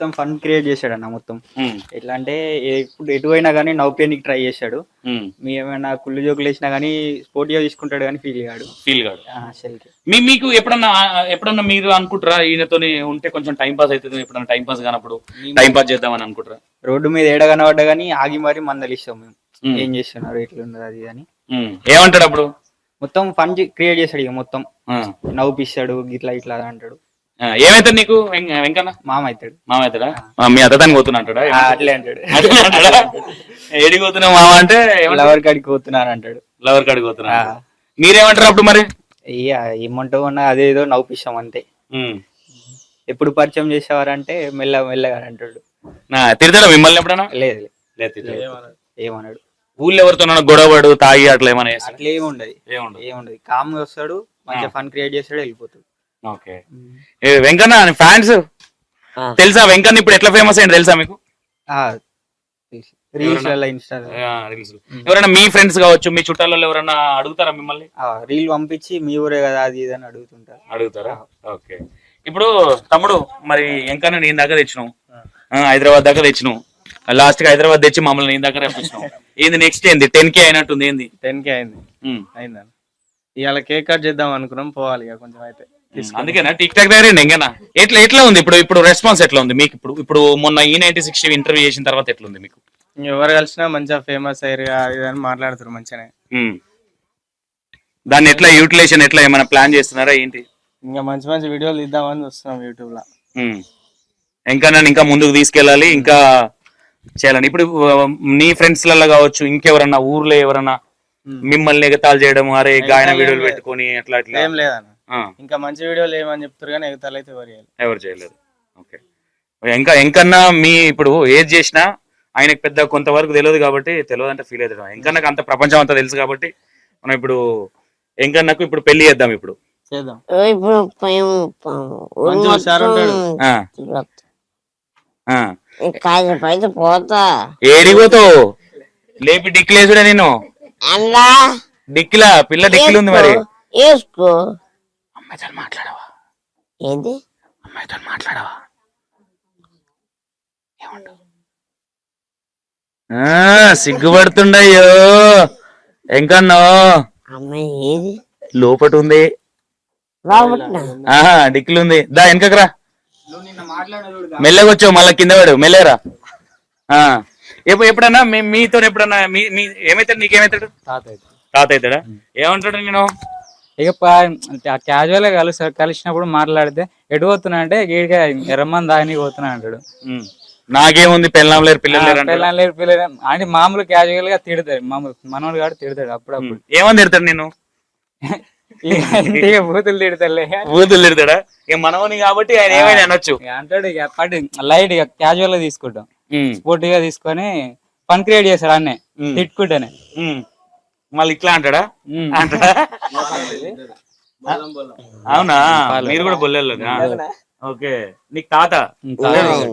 మొత్తం fun create చేశాడు అన్న మొత్తం ఎట్లా అంటే ఎప్పుడు ఎటు అయినా కానీ నవ్వుపేనికి ట్రై చేశాడు. మీ ఏమైనా కుళ్ళు జోకులు వేసినా కానీ స్పోర్టివ్గా తీసుకుంటాడు కానీ ఫీల్ కాడు. ఫీల్ అసలుకి మీ మీకు ఎప్పుడన్నా ఎప్పుడన్నా మీరు అనుకుంటారా ఈయనతోని ఉంటే కొంచెం టైం పాస్ అవుతుంది ఎప్పుడన్నా టైం పాస్ కానప్పుడు? టైం పాస్ చేద్దామని అనుకుంటారా? రోడ్డు మీద ఏడ కనబడ్డా కానీ ఆగి మరి మందలిస్తాం మేము. ఏం చేస్తున్నారు ఎట్లా ఉన్నది అది అని. ఏమంటాడు అప్పుడు? మొత్తం ఫన్ క్రియేట్ చేశాడు ఇక మొత్తం. నవ్వుపిస్తాడు ఇట్లా ఇట్లా అంటాడు. ఆ, ఏమైతుంది నీకు? వెంకన్న? మామ అవుతాడు మామ అవుతాడా ఆ, మీ అత్తదానికి పోతున్నా అంటాడా? అట్లే అంటాడు. అంటాడా? ఏడికి పోతున్నావు మామ అంటే లవర్ కాడికి పోతున్నారు అంటాడు. లవర్ కాడికి పోతున్నా. మీరేమంటారు అప్పుడు మరి? ఏమంటావు అన్న అదేదో నవ్వుపిస్తాం అంతే. ఎప్పుడు పరిచయం చేసేవారంటే మెల్ల మెల్లగా అంటాడు. నా తిడతాడా మిమ్మల్ని ఎప్పుడన్నా? లేదు లేదు. ఏమన్నాడు ఊళ్ళో ఎవరితో గొడవడు తాగి అట్లా ఏమైనా? అట్లా ఏముండదు. ఏముండదు. ఏముండదు. కామ్గా వస్తాడు మంచిగా ఫన్ క్రియేట్ చేస్తాడు వెళ్ళిపోతాడు. ఓకే. ఏ, వెంకన్న ఫ్యాన్స్. తెలుసా వెంకన్న ఇప్పుడు ఎట్లా ఫేమస్ అయ్యింది తెలుసా మీకు? రీల్స్. ఎవరైనా మీ ఫ్రెండ్స్ కావచ్చు మీ చుట్టాలలో ఎవరైనా అడుగుతారా మిమ్మల్ని? రీల్ పంపించి మీ ఊరే కదా అది ఇది అని అడుగుతుంటారు. అడుగుతారా? ఓకే. ఇప్పుడు తమ్ముడు మరి వెంకన్న నేను దగ్గర తెచ్చినావు. హైదరాబాద్ దాకా తెచ్చినావు. లాస్ట్కి హైదరాబాద్ తెచ్చి మమ్మల్ని నేను దగ్గర రప్పించినావు. ఏంది నెక్స్ట్ ఏంది? టెన్ కే అయినట్టుంది ఏంది? టెన్ కే అయింది. ఉమ్. అయిందని ఇవాళ కేక్ కట్ చేద్దాం అనుకున్నాం పోవాలి ఇక కొంచెం అయితే. అందుకేనా? టిక్ టాక్ దగ్గర ఎంగనా ఎట్లా ఎట్లా ఉంది ఇప్పుడు? ఇప్పుడు రెస్పాన్స్ ఎట్లా ఉంది మీకు? ఇప్పుడు ఇప్పుడు మొన్న ఈ నైన్టీ సిక్స్ ఇంటర్వ్యూ చేసిన తర్వాత ఎట్లా ఉంది మీకు? ఎవరు కలిసినా మంచిగా ఫేమస్ అయ్యారు అది అని మాట్లాడుతారు మంచిగానే. దాన్ని ఎట్లా యూటిలైజేషన్ ఎట్లా ఏమైనా ప్లాన్ చేస్తున్నారా ఏంటి? ఇంకా మంచి మంచి వీడియోలు ఇద్దామని చూస్తున్నాం యూట్యూబ్లో. ఇంకా నన్ను ఇంకా ముందుకు తీసుకెళ్ళాలి ఇంకా చేయాలని. ఇప్పుడు నీ ఫ్రెండ్స్లలో కావచ్చు ఇంకెవరన్నా ఊర్లో ఎవరన్నా మిమ్మల్ని ఎగతాలు చేయడం అరే గాయన వీడియోలు పెట్టుకొని అట్లా అట్లా. ఏం లేదన్న. ఇంకా మంచి వీడియోలు ఏమని చెప్తారు కానీ ఎగతాలు అయితే ఎవరు చేయరు. ఎవరు చేయలేదు. ఓకే. ఇంకా ఎంకన్నా మీ ఇప్పుడు ఏది చేసినా ఆయనకు పెద్ద కొంతవరకు తెలియదు కాబట్టి తెలియదు అంటే ఫీల్ అవుతాడు ఎంకన్నాకు అంత ప్రపంచం అంతా తెలుసు కాబట్టి మనం ఇప్పుడు ఎంకన్నకు ఇప్పుడు పెళ్ళి చేద్దాం ఇప్పుడు. చేద్దాం. ఇప్పుడు పోతా. ఏడిపోతావు లేపి డిక్లేసుడే నేను అలా డిక్కిలా పిల్ల డిక్కిలు ఉంది మరి. వేసుకో అమ్మాయితో మాట్లాడవా? ఏంది? అమ్మాయితో మాట్లాడవా? సిగ్గుపడుతుండయ్యో. ఎంకన్నో అమ్మాయి ఏది? లోపట ఉంది డిక్కిలు ఉంది దా వెనకరా మెల్లగా వచ్చావు మళ్ళా కింద పడు మెల్లరా ఆ ఎప్పుడు ఎప్పుడన్నా మీ మీతో ఎప్పుడన్నా మీ ఏమైతాడు నీకేమైతాడు? తాత అవుతాడా ఏమంటాడు నేను ఇక క్యాజువల్గా కలిసి కలిసినప్పుడు మాట్లాడితే ఎటు పోతున్నా అంటే గీడిగా ఎర్రమని దాని పోతున్నా అంటాడు. నాకేముంది? పెళ్ళాం లేరు పిల్లలు లేరు. పిల్లలు లేరు పిల్లలు. అంటే మామూలు క్యాజువల్గా తిడతాడు మామూలు మనోడు కాదు తిడతాడు అప్పుడప్పుడు. ఏమని తిడతాడు నేను ఇక ఇక బూతులు తిడతాడులే. బూతులు తిడతాడా? ఇక మనవని కాబట్టి ఆయన ఏమైనా అనొచ్చు. ఇక అంటాడు ఇక పడి లైట్ ఇక క్యాజువల్గా తీసుకుంటాం. ఉమ్. స్పోర్టివ్గా తీసుకొని ఫన్ క్రియేట్ చేస్తాడు అన్నే. తిట్టుకుంటానే. మళ్ళీ ఇట్లా అంటాడా. అంటాడా? అవునా? మీరు కూడా బొల్లెళ్ళదా ఓకే. నీకు తాత?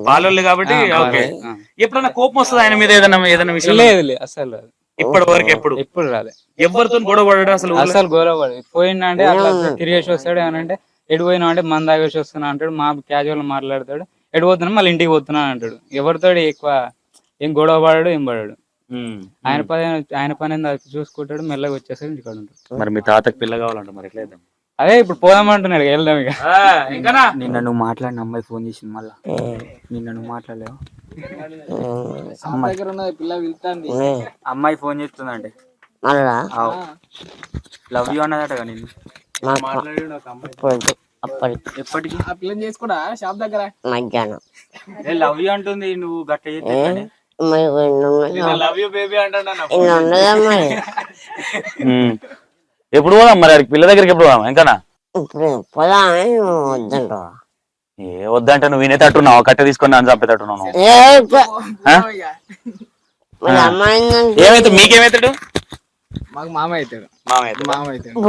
పాలోళ్ళు కాబట్టి ఓకే. ఎప్పుడన్నా కోపం వస్తుంది ఆయన మీద? ఏదైనా ఏదైనా విషయం లేదు అసలు ఇప్పటి వరకు ఎప్పుడు? ఎప్పుడు రాలే. ఎవరితో గొడవ పడడం అసలు? అసలు గౌరవపడు పోయినా అంటే అట్లా తిరిగేసి వస్తాడు. ఏమనంటే ఎటు పోయినా అంటే మన దాగేసి వస్తున్నా అంటాడు. మా క్యాజువల్ మాట్లాడతాడు. ఎటు పోతున్నా మళ్ళీ ఇంటికి పోతున్నా అంటాడు. ఎవరితో ఎక్కువ ఏం గొడవ పడాడు ఏం పడాడు. ఆయన పని ఆయన పని చూసుకుంటాడు మెల్లగా వచ్చేస్తాడు ఇంటికాడ ఉంటాడు మరి మీ తాతకి పిల్ల కావాలంట మరి ఎట్లా? అదే ఇప్పుడు పోదామంటున్నాడు వెళ్దాం ఇక. ఆ, నిన్న నువ్వు మాట్లాడిన అమ్మాయి ఫోన్ చేసింది మళ్ళా. నిన్న నువ్వు మాట్లాడలేవు? అమ్మాయి. ఫోన్ చేస్తుందంటే. మళ్ళా? లవ్ యూ అన్నదట నిన్ను. నాకు అప్పుడు అప్పటికి. ఎప్పటికి మధ్యాహ్నం. లవ్ యూ అంటుంది నువ్వు గట్ట చేస్తే మరి మరి ఎప్పుడు పోదాం మరి? పిల్ల దగ్గరికి ఎప్పుడు పోదాం? ఇంకానా ఇప్పుడు ఏ వద్దంటే నువ్వు వినేటట్టున్నావు కట్టె తీసుకొని నన్ను చంపేటట్టున్నావు ఏ ప- మరి అమ్మాయి ఏమైతే మీకేమైతాడు? మాకు మామ అవుతాడు. మామయ్య మామ అవుతాడు.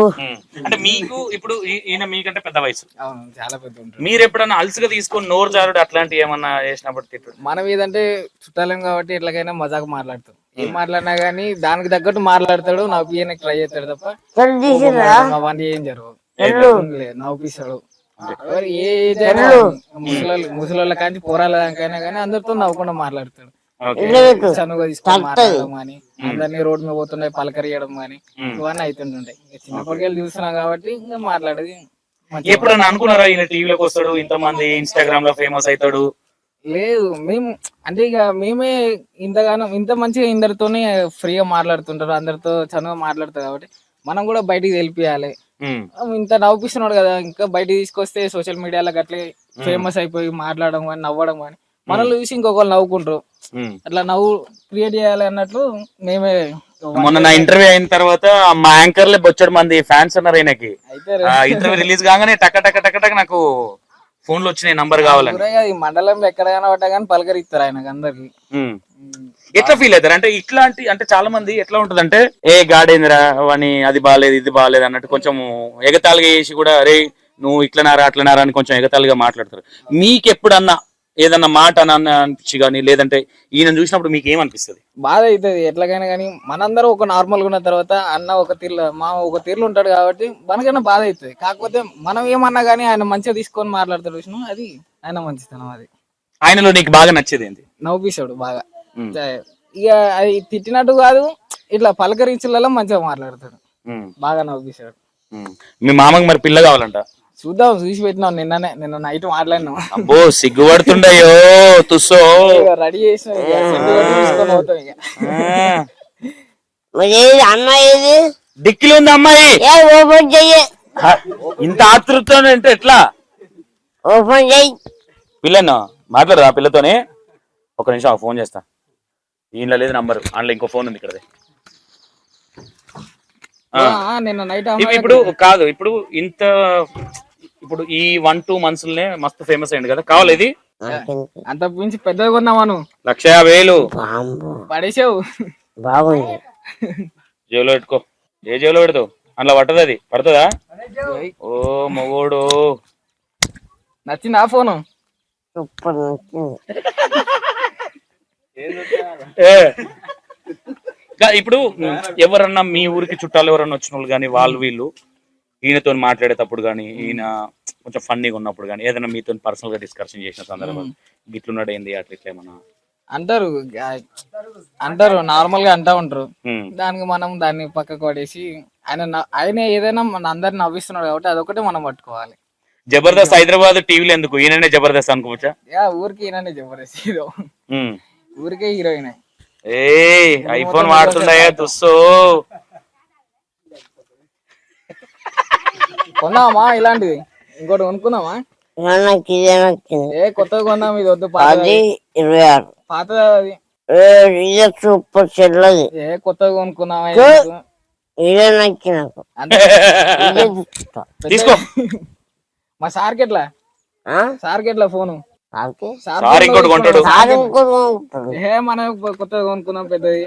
అంటే మీకు ఇప్పుడు ఈ- ఈయన మీకంటే పెద్ద వయసు. అవును చాలా పెద్ద ఉంటాడు. మీరు ఎప్పుడన్నా అలసిగా తీసుకొని నోరు జారుడు అట్లాంటివి ఏమన్నా చేసినప్పుడు తిట్టుడు మనం ఏదంటే చుట్టాలేం కాబట్టి ఎట్లాగైనా మజాకు మాట్లాడతాం. ఏం మాట్లాడినా గానీ దానికి తగ్గట్టు మాట్లాడతాడు నవ్వు ట్రై చేస్తాడు తప్ప అవన్నీ ఏం జరగవు. లేదు, నవ్వుపిస్తాడు. ఎవరు ఏ ఏజ్ అయినా ముసలోళ్ళు ముసలోళ్ళ కానీ పోరాల దానికైనా కానీ అందరితో నవ్వకుండా మాట్లాడతాడు. చనువుగా మాట్లాడడం కానీ అందరినీ రోడ్ మీద పోతుండే పలకరియడం కానీ ఇవన్నీ అవుతుంటుంటాయి చిన్నప్పటికెళ్ళి చూస్తున్నాం కాబట్టి ఇంకా మాట్లాడేది ఎప్పుడన్నా అనుకున్నారా ఈయన టీవీలోకి వస్తాడు ఇంతమంది ఇన్స్టాగ్రామ్లో ఫేమస్ అవుతాడు? లేదు మేము అంటే ఇక మేమే ఇంతగానో ఇంత మంచిగా ఇందరితోనే ఫ్రీగా మాట్లాడుతుంటారు. అందరితో చనువుగా మాట్లాడతారు కాబట్టి మనం కూడా బయటికి తెలిపియాలి. ఇంత నవ్వుపిస్తున్నాడు కదా ఇంకా బయటికి తీసుకొస్తే సోషల్ మీడియాలో అట్లే ఫేమస్ అయిపోయి మాట్లాడడం కానీ నవ్వడం కానీ మనల్ని చూసి ఇంకొకరు నవ్వుకుంటారు. అట్లా నవ్వు క్రియేట్ చేయాలి అన్నట్లు మేమే మొన్న నా ఇంటర్వ్యూ అయిన తర్వాత మా యాంకర్లే బొచ్చడు మంది ఫ్యాన్స్ ఉన్నారు ఆయనకి ఇంటర్వ్యూ రిలీజ్ కాగానే టక్క టక్క టక్క టక్క నాకు ఫోన్లో వచ్చినాయి నంబర్ కావాలని. ఊరేగా ఈ మండలంలో ఎక్కడ కనబడ్డా కానీ పలకరిస్తారు ఆయనకు అందరికి. ఎట్లా ఫీల్ అవుతారు? అంటే ఇట్లాంటి అంటే చాలా మంది ఎట్లా ఉంటదంటే ఏ గాడేందిరా అని అది బాగాలేదు ఇది బాగాలేదు అన్నట్టు కొంచెం ఎగతాళిగా చేసి కూడా అరే నువ్వు ఇట్లనారా అట్లనారా అని కొంచెం ఎగతాళిగా మాట్లాడతారు. మీకు ఎప్పుడన్నా ఏదన్నా మాట అని అనిపించి కానీ లేదంటే ఈయన చూసినప్పుడు మీకు ఏమనిపిస్తుంది? బాధ అవుతుంది ఎట్లాగైనా కానీ మనందరం ఒక నార్మల్ ఉన్న తర్వాత అన్న ఒక తీర్లు మా ఒక తీర్లు ఉంటాడు కాబట్టి మనకైనా బాధ అవుతుంది కాకపోతే మనం ఏమన్నా కానీ ఆయన మంచిగా తీసుకొని మాట్లాడతాడు విష్ణు అది ఆయన మంచితనం అది. ఆయనలో నీకు బాగా నచ్చేది ఏంటి నవ్వుపిస్తాడు బాగా. ఇక అది తిట్టినట్టు కాదు ఇట్లా పలకరించులలో మంచిగా మాట్లాడతాడు. బాగా నవ్వుపిస్తాడు. మీ మామకి మరి పిల్ల కావాలంట? చూద్దాం చూసి పెట్టినాం. నిన్ననే నిన్న నైట్ మాట్లాడినాం. అబ్బో సిగ్గుపడుతుండయో తుస్సో. రెడీ చేసిన అమ్మాయి ఏది? డిక్కిలో ఉంది అమ్మాయి. ఏ ఓపెన్ చెయ్యి. ఇంత ఆతృత అంటే ఎట్లా? ఓపెన్ చెయ్యి. పిల్లను మాట్లాడదా పిల్లతోనే? ఒక నిమిషం ఆ ఫోన్ చేస్తా. ఈయనలో లేదు నంబర్. అందులో ఇంకో ఫోన్ ఉంది ఇక్కడ ఆ, నిన్న నైట్ ఇప్పుడు కాదు ఇప్పుడు ఇంత ఇప్పుడు ఈ వన్ టూ మంత్స్ మస్తు ఫేమస్ అయింది కదా. కావాలి ఇది? అంత మించి పెద్దగా కొన్నావా నువ్వు? లక్ష యాభై వేలు. పడేసావు. బాగుంది జేబులో పెట్టుకో. ఏ జేబులో పెడతావు? అందులో పట్టదు అది? పడుతుందా? ఓ మొగోడు. నచ్చింది ఆ ఫోను? సూపర్ ఏ. ఇప్పుడు ఎవరన్నా మీ ఊరికి చుట్టాలు ఎవరన్నా వచ్చిన వాళ్ళు కానీ వాళ్ళు వీళ్ళు ఈయనతో మాట్లాడేటప్పుడు కానీ ఈయన కొంచెం ఫన్నీగా ఉన్నప్పుడు కానీ ఏదైనా మీతో పర్సనల్గా డిస్కషన్ చేసిన సందర్భం గిట్లున్నాడు ఏంది అట్లా ఇట్లా ఏమన్నా? అంటారు అంటారు నార్మల్గా అంటా ఉంటారు. దానికి మనం దాన్ని పక్కకు పడేసి ఆయన ఆయన ఏదైనా మన అందరిని నవ్విస్తున్నాడు కాబట్టి అదొకటే మనం పట్టుకోవాలి. జబర్దస్త్ హైదరాబాద్ టీవీలో ఎందుకు? ఈయననే జబర్దస్త్ అనుకోవచ్చా? యా ఊరికి ఈయననే జబర్దస్త్ హీరో. ఊరికే హీరోయిన్. ఏ ఐఫోన్ వాడుతుండయా తుస్సో కొన్నామా ఇలాంటిది ఇంకోటి కొనుక్కున్నామా ఏ కొత్తగా కొన్నాం ఇది వద్దు అది ఇరవై ఆరు. పాతది అది ఏ, ఇదే సూపర్ చెల్లది ఏ ఏ. ఎందుకు? ఇదే నచ్చి నాకు. తీసుకో. మా సార్కి ఎట్లా? ఆ? సార్కి ఎట్లా ఫోను? సార్ ఇంకోటి కొంటాడు. ఏ మనం కొత్తగా కొనుక్కున్నాం పెద్దది.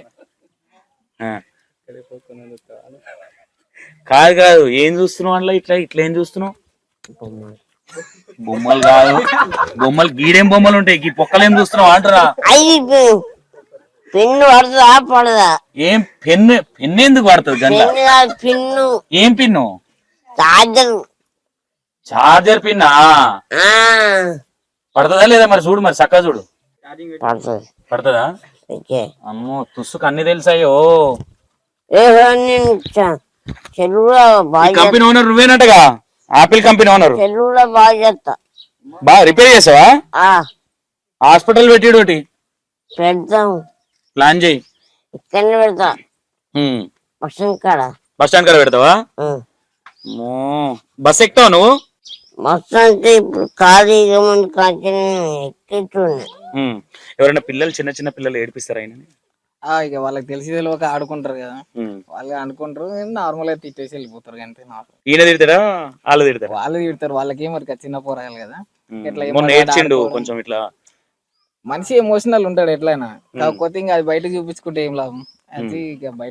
కాదు కాదు. ఏం చూస్తున్నావు అందులో? ఇట్లా ఇట్లా ఏం చూస్తున్నావు? బొమ్మలు కాదు. బొమ్మలు గీడేం బొమ్మలు ఉంటాయి. ఈ పొక్కలు ఏం చూస్తున్నావు? అంటారా. పెన్ను పడుతుందా? పడదా? ఏం పెన్ను పెన్ను ఎందుకు పడుతుంది గంట పెన్ను ఏం పిన్ను? చార్జర్. చార్జర్ పిన్నా? పడుతుందా లేదా మరి? చూడు మరి చక్కగా చూడు. పడుతుంది. అమ్మో తుస్సుకు అన్ని తెలుసాయో చెరువులో ఈ బాగా కంపెనీ ఓనర్ నువ్వేనట్టుగా ఆపిల్ కంపెనీ ఓనర్ చెరువులో బాగా చేస్తా బాగా రిపేర్ చేసావా? ఆ, హాస్పిటల్ పెట్టాడు ఒకటి. పెడతాం ప్లాన్ చేయి. ఇక్కడనే పెడతా. ఉమ్. వర్షం కాడ. బస్ స్టాండ్ కాడ పెడతావా? ఉం. అమ్మో. బస్ ఎక్కుతావా నువ్వు? అంటే ఇప్పుడు ఖాళీగా ముందు ఉమ్. ఎవరైనా పిల్లలు చిన్న చిన్న పిల్లలు ఏడిపిస్తారా ఆయన ఇక వాళ్ళకి తెలిసి తెలియక ఆడుకుంటారు కదా. వాళ్ళు అనుకుంటారు నార్మల్గా తిట్టేసి వెళ్ళిపోతారు అంతే నార్మల్ ఈయన తిడతారా వాళ్ళు తిడతారా? వాళ్ళు తిడతారు వాళ్ళకి మరి చిన్న పోరాలి కదా. మొన్న ఏడ్చిండు ఆడుకోవడం. కొంచెం ఇట్లా. మనిషి ఎమోషనల్ ఉంటాడు ఎట్లయినా. కాకపోతే ఇంకా అది బయట చూపించుకుంటే ఏం లాభం? అది ఇక బయట